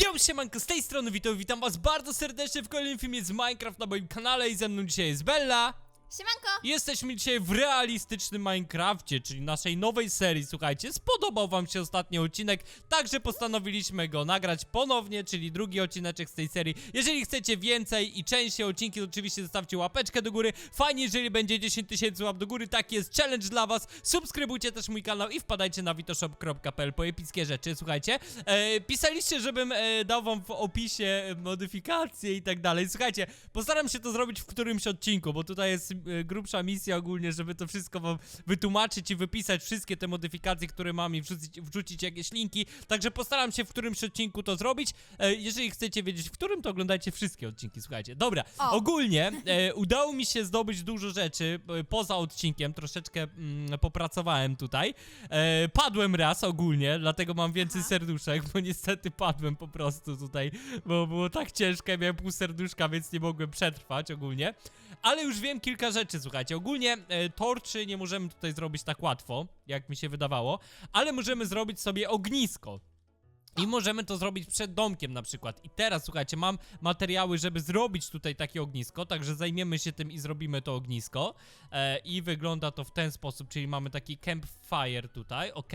Yo, siemanko, z tej strony witam, witam was bardzo serdecznie w kolejnym filmie z Minecraft na moim kanale i ze mną dzisiaj jest Bella. Siemanko! Jesteśmy dzisiaj w realistycznym Minecrafcie, czyli naszej nowej serii, słuchajcie, spodobał wam się ostatni odcinek, także postanowiliśmy go nagrać ponownie, czyli drugi odcineczek z tej serii. Jeżeli chcecie więcej i częściej odcinki, to oczywiście zostawcie łapeczkę do góry, fajnie jeżeli będzie 10 tysięcy łap do góry, taki jest challenge dla was, subskrybujcie też mój kanał i wpadajcie na witoshop.pl po epickie rzeczy, słuchajcie. E, pisaliście, żebym e, dał wam w opisie modyfikacje i tak dalej, słuchajcie, postaram się to zrobić w którymś odcinku, bo tutaj jest e, grubsza misja ogólnie, żeby to wszystko wam wytłumaczyć i wypisać wszystkie te modyfikacje, które mam i wrzucić, wrzucić jakieś linki, także postaram się w którymś odcinku to zrobić. E, jeżeli chcecie wiedzieć w którym, to oglądajcie wszystkie odcinki, słuchajcie. Dobra, O. ogólnie e, udało mi się zdobyć dużo rzeczy e, poza odcinkiem, troszeczkę mm, popracowałem tutaj. E, padłem raz ogólnie, dlatego mam więcej Aha. serduszek, bo niestety padłem po prostu tutaj, bo było tak ciężko, ja miałem pół serduszka, więc nie mogłem przetrwać ogólnie. Ale już wiem kilka rzeczy, słuchajcie. Ogólnie e, torczy nie możemy tutaj zrobić tak łatwo, jak mi się wydawało, ale możemy zrobić sobie ognisko. I możemy to zrobić przed domkiem na przykład. I teraz, słuchajcie, mam materiały, żeby zrobić tutaj takie ognisko, także zajmiemy się tym i zrobimy to ognisko. E, I wygląda to w ten sposób, czyli mamy taki campfire tutaj, ok.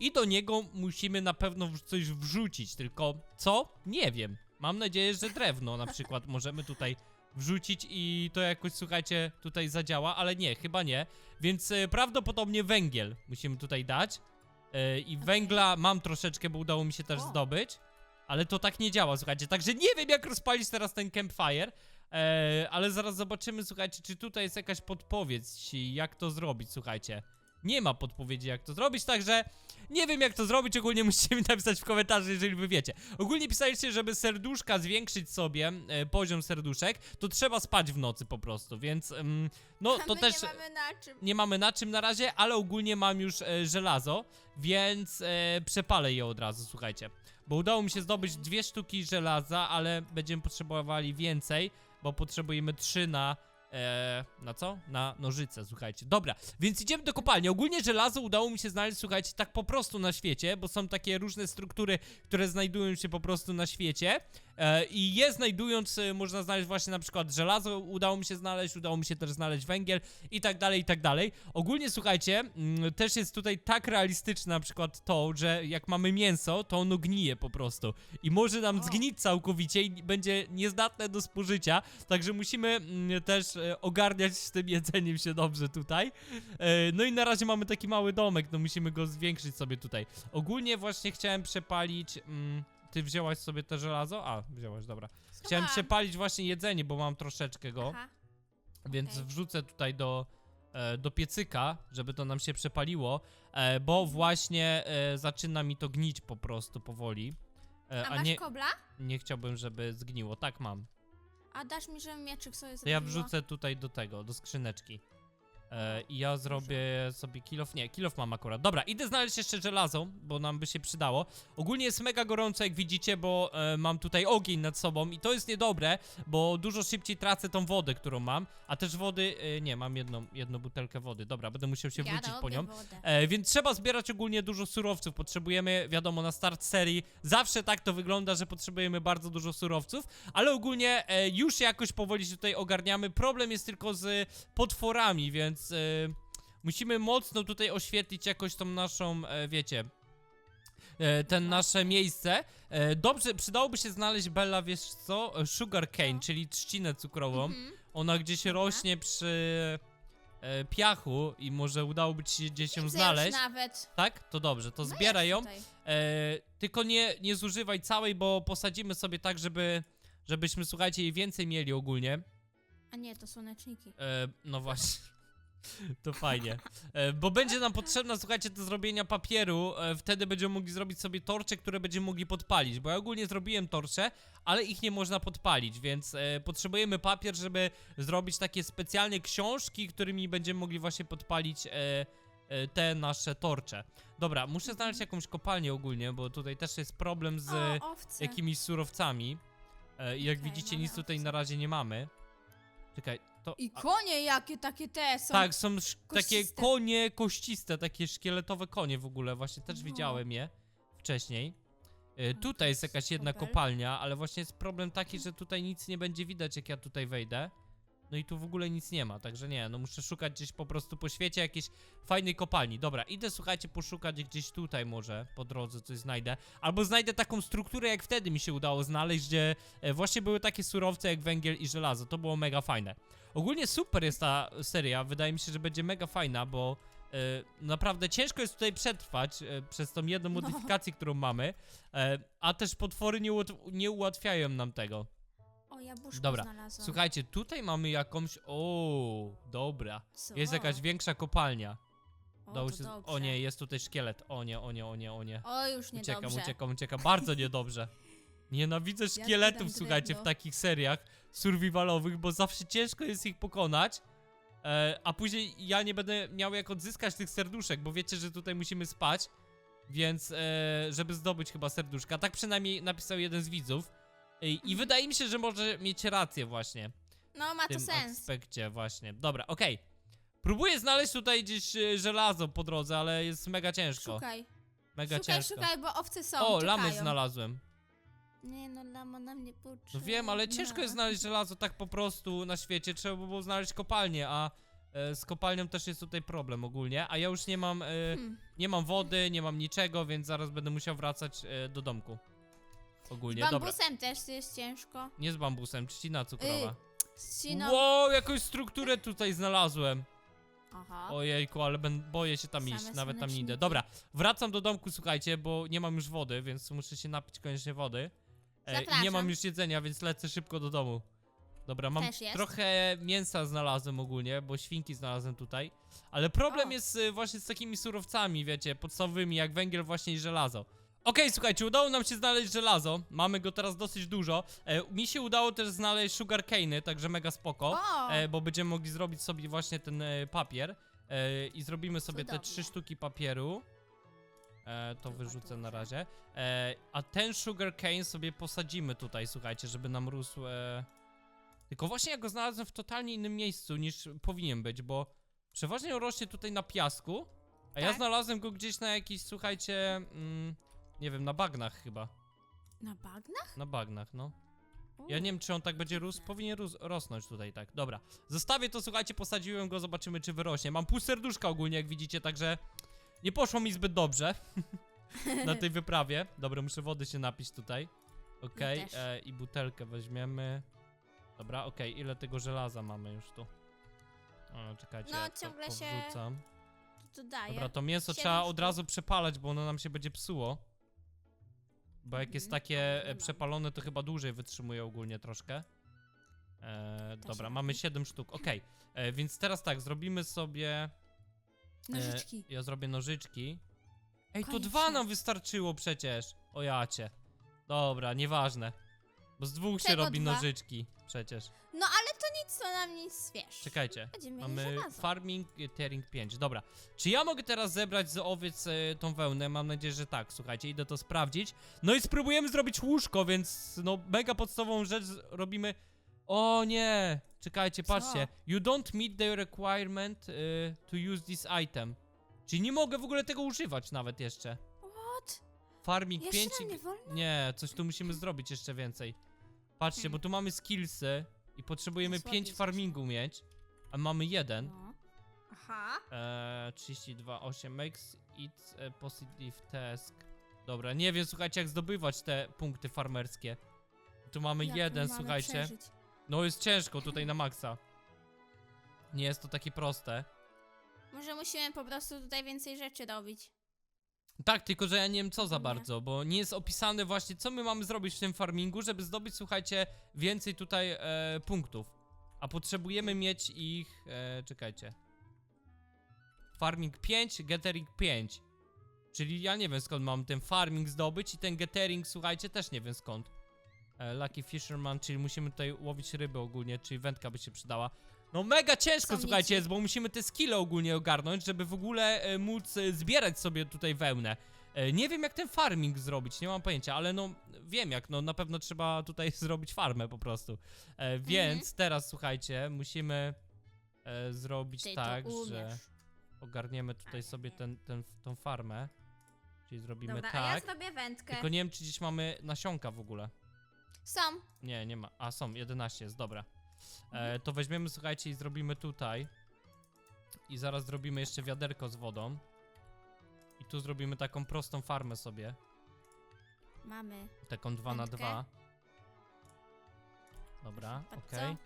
I do niego musimy na pewno coś wrzucić, tylko co? Nie wiem. Mam nadzieję, że drewno na przykład możemy tutaj wrzucić i to jakoś, słuchajcie, tutaj zadziała, ale nie, chyba nie. Więc e, prawdopodobnie węgiel musimy tutaj dać. E, I węgla mam troszeczkę, bo udało mi się też O. zdobyć. Ale to tak nie działa, słuchajcie. Także nie wiem, jak rozpalić teraz ten campfire. E, ale zaraz zobaczymy, słuchajcie, czy tutaj jest jakaś podpowiedź, jak to zrobić, słuchajcie. Nie ma podpowiedzi, jak to zrobić, także nie wiem, jak to zrobić. Ogólnie musicie mi napisać w komentarzu, jeżeli wy wiecie. Ogólnie pisaliście, żeby serduszka zwiększyć sobie, e, poziom serduszek, to trzeba spać w nocy po prostu, więc mm, no to my też nie mamy na czym. nie mamy na czym na razie, ale ogólnie mam już e, żelazo, więc e, przepalę je od razu, słuchajcie. Bo udało mi się zdobyć dwie sztuki żelaza, ale będziemy potrzebowali więcej, bo potrzebujemy trzy na... E, na co? Na nożyce, słuchajcie. Dobra, więc idziemy do kopalni. Ogólnie żelazo udało mi się znaleźć, słuchajcie, tak po prostu na świecie, bo są takie różne struktury, które znajdują się po prostu na świecie. E, I je znajdując, e, można znaleźć właśnie na przykład żelazo, udało mi się znaleźć, udało mi się też znaleźć węgiel i tak dalej, i tak dalej. Ogólnie słuchajcie, mm, też jest tutaj tak realistyczne na przykład to, że jak mamy mięso, to ono gnije po prostu. I może nam zgnić całkowicie i będzie niezdatne do spożycia, także musimy mm, też e, ogarniać z tym jedzeniem się dobrze tutaj. No i na razie mamy taki mały domek, no musimy go zwiększyć sobie tutaj. Ogólnie właśnie chciałem przepalić... Mm, ty wzięłaś sobie te żelazo? A, wzięłaś, dobra. Chciałem Schowałam. przepalić właśnie jedzenie, bo mam troszeczkę go. Aha. Więc Okej. wrzucę tutaj do, e, do piecyka, żeby to nam się przepaliło, e, bo właśnie e, zaczyna mi to gnić po prostu powoli. E, A a masz nie, kobla? nie chciałbym, żeby zgniło. Tak mam. A dasz mi, żebym mieczyk sobie To zrobiła? ja wrzucę tutaj do tego, do skrzyneczki. E, I ja zrobię sobie kilof. Nie, kilof mam akurat. Dobra, idę znaleźć jeszcze żelazo, bo nam by się przydało. Ogólnie jest mega gorąco, jak widzicie, bo e, mam tutaj ogień nad sobą i to jest niedobre, bo dużo szybciej tracę tą wodę, którą mam. A też wody. E, nie, mam jedną, jedną butelkę wody. Dobra, będę musiał się wrócić po nią. E, więc trzeba zbierać ogólnie dużo surowców. Potrzebujemy, wiadomo, na start serii. Zawsze tak to wygląda, że potrzebujemy bardzo dużo surowców, ale ogólnie e, już jakoś powoli się tutaj ogarniamy. Problem jest tylko z potworami, więc e, musimy mocno tutaj oświetlić jakoś tą naszą, e, wiecie. E, ten nasze miejsce. E, dobrze, przydałoby się znaleźć Bella, wiesz co? Sugar cane, czyli trzcinę cukrową. Mhm. Ona gdzieś Dobra. rośnie przy e, piachu i może udałoby ci się gdzieś ją Widzę znaleźć. Już nawet. Tak? To dobrze, to No zbieraj ją. tutaj. E, tylko nie, nie zużywaj całej, bo posadzimy sobie tak, żeby, żebyśmy, słuchajcie, jej więcej mieli ogólnie. A nie, to słoneczniki. E, no właśnie. To fajnie. E, bo będzie nam potrzebna, słuchajcie, do zrobienia papieru. E, wtedy będziemy mogli zrobić sobie torcze, które będziemy mogli podpalić. Bo ja ogólnie zrobiłem torcze, ale ich nie można podpalić, więc e, potrzebujemy papier, żeby zrobić takie specjalne książki, którymi będziemy mogli właśnie podpalić. E, e, te nasze torcze. Dobra, muszę znaleźć jakąś kopalnię ogólnie, bo tutaj też jest problem z o, owce. jakimiś surowcami. E, I jak Okej, widzicie, mamy nic tutaj owce. na razie nie mamy. Czekaj, to. I a- konie jakie takie te są. tak, są sz- takie kościste. konie kościste, takie szkieletowe konie w ogóle. Właśnie też No. widziałem je wcześniej. E, tutaj jest jakaś jedna kopalnia, ale właśnie jest problem taki, że tutaj nic nie będzie widać, jak ja tutaj wejdę. No i tu w ogóle nic nie ma, także nie, no muszę szukać gdzieś po prostu po świecie jakiejś fajnej kopalni. Dobra, idę, słuchajcie, poszukać gdzieś tutaj może, po drodze coś znajdę. Albo znajdę taką strukturę, jak wtedy mi się udało znaleźć, gdzie e, właśnie były takie surowce jak węgiel i żelazo. To było mega fajne. Ogólnie super jest ta seria, wydaje mi się, że będzie mega fajna, bo e, naprawdę ciężko jest tutaj przetrwać e, przez tą jedną No. modyfikację, którą mamy, a też potwory nie, nie ułatwiają nam tego. Jabłuszko Dobra, znalazłam. Słuchajcie, tutaj mamy jakąś... O, dobra. Co? Jest jakaś większa kopalnia. o, Dało to się... dobrze. O nie, jest tutaj szkielet. O nie, o nie, o nie, o nie. O, już nie Uciekam, dobrze. uciekam, uciekam. Bardzo niedobrze. Nienawidzę dam szkieletów, słuchajcie, w drewno. takich seriach survivalowych, bo zawsze ciężko jest ich pokonać. E, a później ja nie będę miał jak odzyskać tych serduszek, bo wiecie, że tutaj musimy spać. Więc, e, żeby zdobyć chyba serduszka. Tak przynajmniej napisał jeden z widzów. I, wydaje mi się, że może mieć rację właśnie No, ma w to tym sens. aspekcie właśnie. Dobra, okej. Próbuję znaleźć tutaj gdzieś e, żelazo po drodze, ale jest mega ciężko. Szukaj. Mega szukaj, ciężko. szukaj, bo owce są, o, czekają. lamy znalazłem. Nie no, lama nam nie potrzebna. No wiem, ale ciężko jest znaleźć żelazo tak po prostu na świecie. Trzeba by było znaleźć kopalnię, a e, z kopalnią też jest tutaj problem ogólnie. A ja już nie mam, e, Hmm. nie mam wody, nie mam niczego, więc zaraz będę musiał wracać e, do domku. Ogólnie, Z dobra. bambusem też jest ciężko. Nie z bambusem, trzcina cukrowa. Ściną... Wow, jakąś strukturę tutaj znalazłem. Aha. Ojejku, ale ben, boję się tam Same iść, nawet tam nie idę. słoneczniki. Dobra, wracam do domku, słuchajcie, bo nie mam już wody, więc muszę się napić koniecznie wody. E, I nie mam już jedzenia, więc lecę szybko do domu. Dobra, mam Też jest. trochę mięsa znalazłem ogólnie, bo świnki znalazłem tutaj. Ale problem O. jest y, właśnie z takimi surowcami, wiecie, podstawowymi, jak węgiel właśnie i żelazo. Okej, słuchajcie, udało nam się znaleźć żelazo. Mamy go teraz dosyć dużo. E, mi się udało też znaleźć sugarcane'y, także mega spoko. O! E, bo będziemy mogli zrobić sobie właśnie ten e, papier. E, I zrobimy sobie te Cudownie. trzy sztuki papieru. E, to wyrzucę na razie. E, a ten sugar cane sobie posadzimy tutaj, słuchajcie, żeby nam rósł. E... Tylko właśnie ja go znalazłem w totalnie innym miejscu niż powinien być, bo przeważnie on rośnie tutaj na piasku, a ja Tak. znalazłem go gdzieś na jakiś, słuchajcie, mm, nie wiem, na bagnach chyba. Na bagnach? Na bagnach, no. Ja nie wiem, czy on tak będzie rósł. Powinien rosnąć tutaj, tak. Dobra. Zostawię to, słuchajcie, posadziłem go, zobaczymy, czy wyrośnie. Mam pół serduszka ogólnie, jak widzicie, także nie poszło mi zbyt dobrze na tej wyprawie. Dobra, muszę wody się napić tutaj. Okej, też. e, i butelkę weźmiemy. Dobra, okej, ile tego żelaza mamy już tu? O, czekajcie, No, ja to ciągle się powrzucam. Daje. Dobra, to mięso Siedem trzeba od sztuk. razu przepalać, bo ono nam się będzie psuło. Bo jak jest Mhm, takie e, przepalone, to chyba dłużej wytrzymuje ogólnie troszkę. E, dobra, mamy robi. 7 sztuk, okej. E, Więc teraz tak, zrobimy sobie... Nożyczki. E, ja zrobię nożyczki. Ej, to Koniecznie. dwa nam wystarczyło przecież. O jacie. Dobra, nieważne. Bo z dwóch się Czego robi dwa? nożyczki przecież. No nic, to nam nic, wiesz. Czekajcie. Będziemy mieli Mamy żelazo. farming, e, tearing 5. Dobra. Czy ja mogę teraz zebrać z owiec e, tą wełnę? Mam nadzieję, że tak. Słuchajcie, idę to sprawdzić. No i spróbujemy zrobić łóżko, więc no mega podstawową rzecz z- robimy. O nie! Czekajcie, patrzcie. You don't meet the requirement e, to use this item. Czyli nie mogę w ogóle tego używać nawet jeszcze. What? Farming Jeszcze 5. nam nie wolno? Nie, coś tu musimy zrobić jeszcze więcej. Patrzcie, bo tu mamy skillsy i potrzebujemy Słabi 5 jesteśmy. farmingu mieć, a mamy jeden. No. Aha. Eee, 32, 8 makes it a positive task. Dobra, nie wiem, słuchajcie, jak zdobywać te punkty farmerskie. Tu mamy Jak my jeden, mamy słuchajcie. przeżyć? No jest ciężko tutaj na maksa. Nie jest to takie proste. Może musimy po prostu tutaj więcej rzeczy robić. Tak, tylko że ja nie wiem co za Nie. bardzo, bo nie jest opisane właśnie, co my mamy zrobić w tym farmingu, żeby zdobyć, słuchajcie, więcej tutaj e, punktów. A potrzebujemy mieć ich, e, czekajcie. Farming 5, gathering 5. Czyli ja nie wiem skąd mam ten farming zdobyć i ten gathering, słuchajcie, też nie wiem skąd. E, Lucky Fisherman, czyli musimy tutaj łowić ryby ogólnie, czyli wędka by się przydała. No mega ciężko, słuchajcie, jest, bo musimy te skille ogólnie ogarnąć, żeby w ogóle e, móc e, zbierać sobie tutaj wełnę. E, nie wiem jak ten farming zrobić, nie mam pojęcia, ale no wiem jak, no na pewno trzeba tutaj zrobić farmę po prostu. E, więc teraz słuchajcie, musimy e, zrobić Ty tak, to umiesz. że ogarniemy tutaj sobie ten, ten, tą farmę. Czyli zrobimy Dobra, a ja tak. zrobię wędkę. Tylko nie wiem, czy gdzieś mamy nasionka w ogóle. Są. Nie, nie ma. A są, 11 jest, dobra. E, to weźmiemy, słuchajcie, i zrobimy tutaj. I zaraz zrobimy jeszcze wiaderko z wodą. I tu zrobimy taką prostą farmę sobie. Mamy. Taką 2 na Wędkę. 2. Dobra, Bardzo. okej.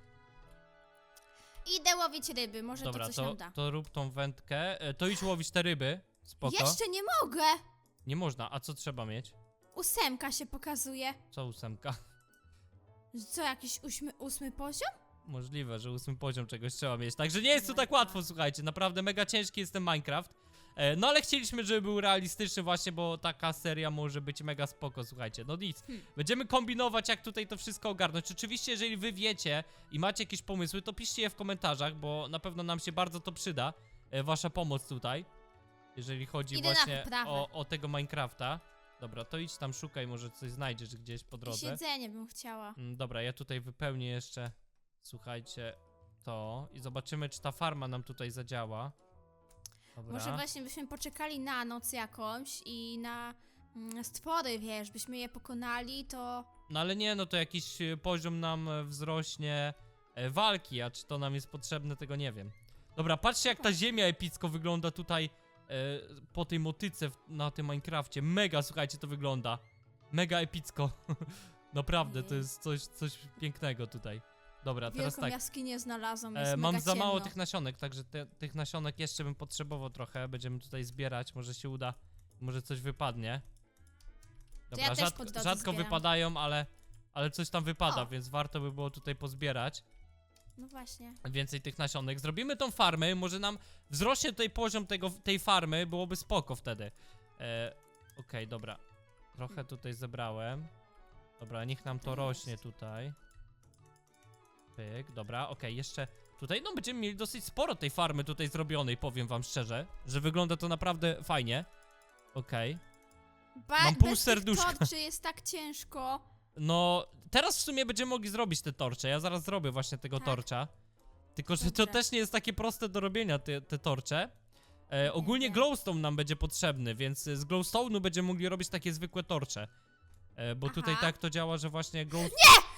Idę łowić ryby, może Dobra, to coś to, nam da. to rób tą wędkę. E, to idź łowić te ryby. Spoko. Jeszcze nie mogę! Nie można. A co trzeba mieć? Ósemka się pokazuje. Co ósemka? Co, jakiś ósmy, ósmy poziom? Możliwe, że ósmy poziom czegoś trzeba mieć. Także nie jest to tak łatwo, słuchajcie. Naprawdę mega ciężki jest ten Minecraft. E, no ale chcieliśmy, żeby był realistyczny właśnie, bo taka seria może być mega spoko, słuchajcie. No nic. Hmm. Będziemy kombinować, jak tutaj to wszystko ogarnąć. Oczywiście, jeżeli wy wiecie i macie jakieś pomysły, to piszcie je w komentarzach, bo na pewno nam się bardzo to przyda. E, wasza pomoc tutaj. Jeżeli chodzi Idę na właśnie o, o tego Minecrafta. Dobra, to idź tam szukaj, może coś znajdziesz gdzieś po drodze. jedzenie bym chciała. Mm, Dobra, ja tutaj wypełnię jeszcze, słuchajcie, to i zobaczymy, czy ta farma nam tutaj zadziała. Dobra. Może właśnie byśmy poczekali na noc jakąś i na mm, stwory, wiesz, byśmy je pokonali, to... No ale nie, no to jakiś e, poziom nam e, wzrośnie e, walki, a czy to nam jest potrzebne, tego nie wiem. Dobra, patrzcie jak ta ziemia epicko wygląda tutaj e, po tej motyce w, na tym Minecrafcie. Mega, słuchajcie, to wygląda. Mega epicko. Naprawdę, to jest coś, coś pięknego tutaj. Dobra, teraz Wielką tak. jaskinię znalazłam, jest E, mega mam za mało ciemno. tych nasionek, także te, tych nasionek jeszcze bym potrzebował trochę. Będziemy tutaj zbierać, może się uda, może coś wypadnie. Dobra, ja też rzadko, po drodze rzadko zbieram. wypadają, ale, ale coś tam wypada, O. więc warto by było tutaj pozbierać No właśnie. więcej tych nasionek. Zrobimy tą farmę, może nam wzrośnie tutaj poziom tego, tej farmy, byłoby spoko wtedy. E, Okej, dobra. Trochę tutaj zebrałem. Dobra, niech nam to rośnie tutaj. Pyk, dobra, okej, jeszcze tutaj, no będziemy mieli dosyć sporo tej farmy tutaj zrobionej, powiem wam szczerze, że wygląda to naprawdę fajnie. Okej. Ba Mam pół serduszka. torczy jest tak ciężko. No, teraz w sumie będziemy mogli zrobić te torcze. Ja zaraz zrobię właśnie tego Tak. torcza. Tylko, że to Dobrze. też nie jest takie proste do robienia, te, te torcze. E, ogólnie nie. glowstone nam będzie potrzebny, więc z glowstone'u będziemy mogli robić takie zwykłe torcze. E, bo tutaj Aha. tak to działa, że właśnie glow... Nie!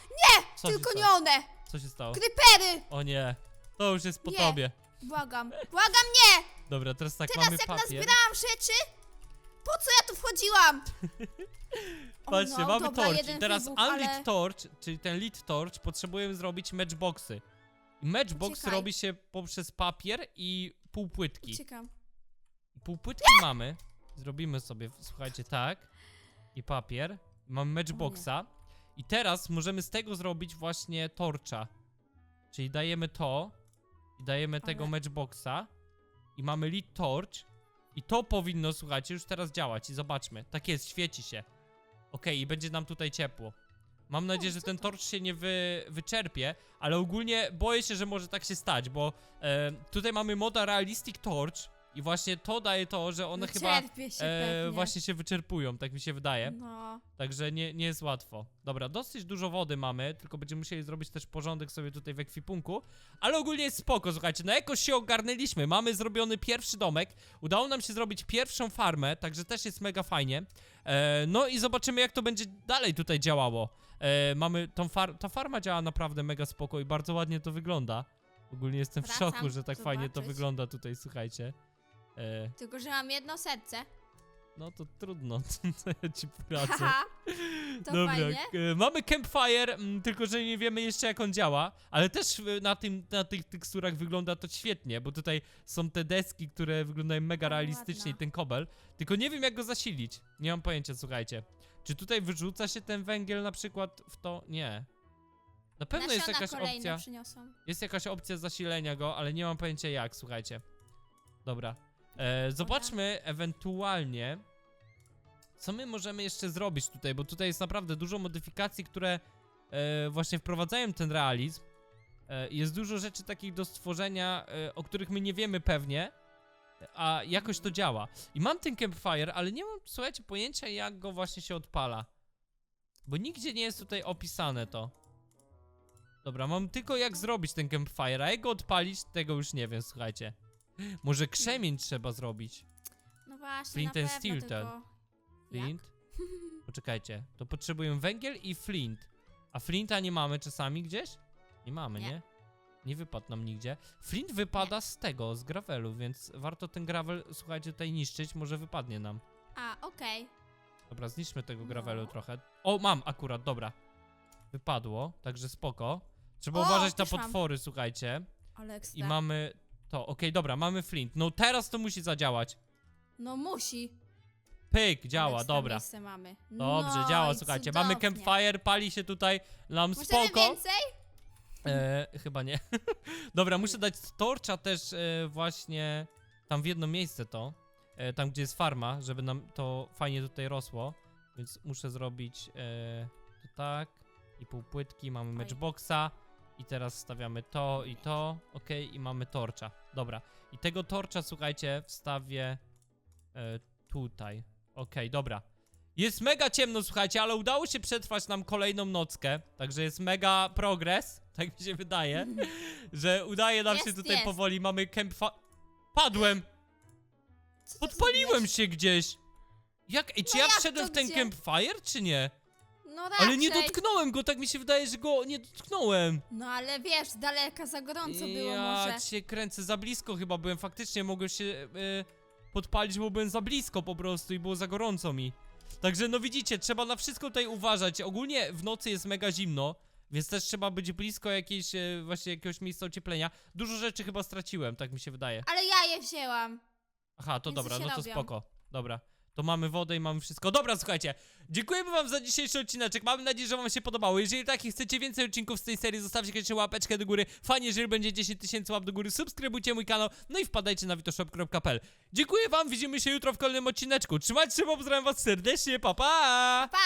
Co się Tylko stało? nie one! Co się stało? Krypery! O nie, to już jest po Nie. tobie. Błagam, błagam nie! Dobra, teraz tak Teraz mamy jak papier. nazbierałam rzeczy, po co ja tu wchodziłam? O Patrzcie, no, mamy dobra, torch. I jeden teraz wybuch, unlit ale... torch, czyli ten lit torch, potrzebujemy zrobić matchboxy. I matchbox Uciekaj. robi się poprzez papier i półpłytki. Uciekam. Półpłytki mamy. Zrobimy sobie, słuchajcie, tak. I papier. Mamy matchboxa. I teraz możemy z tego zrobić właśnie torcza. Czyli dajemy to. I dajemy tego Ale- matchboxa. I mamy lead torch. I to powinno, słuchajcie, już teraz działać. I zobaczmy. Tak jest, świeci się. Okej, i będzie nam tutaj ciepło. Mam nadzieję, że ten to? torch się nie wy, wyczerpie, ale ogólnie boję się, że może tak się stać, bo e, tutaj mamy moda Realistic Torch i właśnie to daje to, że one chyba się e, pewnie. właśnie się wyczerpują, tak mi się wydaje. No. Także nie, nie jest łatwo. Dobra, dosyć dużo wody mamy, tylko będziemy musieli zrobić też porządek sobie tutaj w ekwipunku. Ale ogólnie jest spoko, słuchajcie, no jakoś się ogarnęliśmy. Mamy zrobiony pierwszy domek, udało nam się zrobić pierwszą farmę, także też jest mega fajnie. E, no i zobaczymy jak to będzie dalej tutaj działało. E, mamy tą far ta farma działa naprawdę mega spoko i bardzo ładnie to wygląda. Ogólnie jestem w Wracam szoku, że tak fajnie to zobaczyć. wygląda tutaj, słuchajcie. E, Tylko, że mam jedno serce. no to trudno, co ja ci poradzę. Haha. To Dobra, fajnie. e, mamy campfire, mm, tylko że nie wiemy jeszcze jak on działa, ale też e, na, tym, na tych teksturach wygląda to świetnie, bo tutaj są te deski, które wyglądają mega Ale realistycznie i ładna. ten kobel, tylko nie wiem jak go zasilić, nie mam pojęcia, słuchajcie. Czy tutaj wyrzuca się ten węgiel na przykład w to? Nie. Na pewno jest Nasiona jakaś kolejne opcja, przyniosłam. jest jakaś opcja zasilenia go, ale nie mam pojęcia jak, słuchajcie. Dobra. E, zobaczmy ewentualnie, co my możemy jeszcze zrobić tutaj, bo tutaj jest naprawdę dużo modyfikacji, które e, właśnie wprowadzają ten realizm. E, jest dużo rzeczy takich do stworzenia, e, o których my nie wiemy pewnie, a jakoś to działa. I mam ten campfire, ale nie mam, słuchajcie, pojęcia jak go właśnie się odpala. Bo nigdzie nie jest tutaj opisane to. Dobra, mam tylko jak zrobić ten campfire, a jak go odpalić, tego już nie wiem, słuchajcie. Może krzemień trzeba zrobić. No właśnie, Flint na and pewno steel tylko... Flint. Poczekajcie, to potrzebuję węgiel i flint. A flinta nie mamy czasami gdzieś? Nie mamy, nie? Nie. Nie, wypadł nam nigdzie. Flint wypada z tego, z gravelu, więc warto ten gravel, słuchajcie, tutaj niszczyć, może wypadnie nam. A, okej. Dobra, zniszczmy tego No. gravelu trochę. O, mam akurat, dobra. Wypadło, także spoko. Trzeba O, uważać na też mam. potwory, słuchajcie. Ale ekstra. I mamy to, okej, dobra, mamy flint. No teraz to musi zadziałać. No musi. Pyk, działa, dobra. miejsce mamy. Dobrze, no działa, i słuchajcie. Mamy cudownie. campfire, pali się tutaj nam Możemy spoko. więcej? E, chyba nie. Dobra, muszę dać torcza też e, właśnie tam w jedno miejsce to. E, tam, gdzie jest farma, żeby nam to fajnie tutaj rosło. Więc muszę zrobić e, to tak. I pół płytki, mamy matchboxa. I teraz stawiamy to i to. Ok, i mamy torcza. Dobra. I tego torcza, słuchajcie, wstawię e, tutaj. Ok, dobra. Jest mega ciemno, słuchajcie, ale udało się przetrwać nam kolejną nockę. Także jest mega progres, tak mi się wydaje, że udaje nam się Jest, tutaj jest. powoli. Mamy campfire. Padłem! Co ty Podpaliłem zrobiłeś? się gdzieś! Jak? Ej, czy No ja jak wszedłem to w ten gdzie? campfire, czy nie? No raczej. Ale nie dotknąłem go, tak mi się wydaje, że go nie dotknąłem. No ale wiesz, z daleka za gorąco było ja może. cię kręcę, za blisko chyba byłem, faktycznie mogłem się e, podpalić, bo byłem za blisko po prostu i było za gorąco mi. Także no widzicie, trzeba na wszystko tutaj uważać. Ogólnie w nocy jest mega zimno, więc też trzeba być blisko jakiejś, e, właśnie jakiegoś miejsca ocieplenia. Dużo rzeczy chyba straciłem, tak mi się wydaje. Ale ja je wzięłam. Aha, to Więc dobra, się no to robią. spoko. Dobra. To mamy wodę i mamy wszystko. Dobra, słuchajcie. Dziękujemy wam za dzisiejszy odcineczek. Mamy nadzieję, że wam się podobało. Jeżeli tak i chcecie więcej odcinków z tej serii, zostawcie koniecznie łapeczkę do góry. Fajnie, jeżeli będzie 10 tysięcy łap do góry. Subskrybujcie mój kanał. No i wpadajcie na witoshop.pl. Dziękuję wam, widzimy się jutro w kolejnym odcineczku. Trzymajcie się, pozdrawiam was serdecznie. Pa, pa! Pa!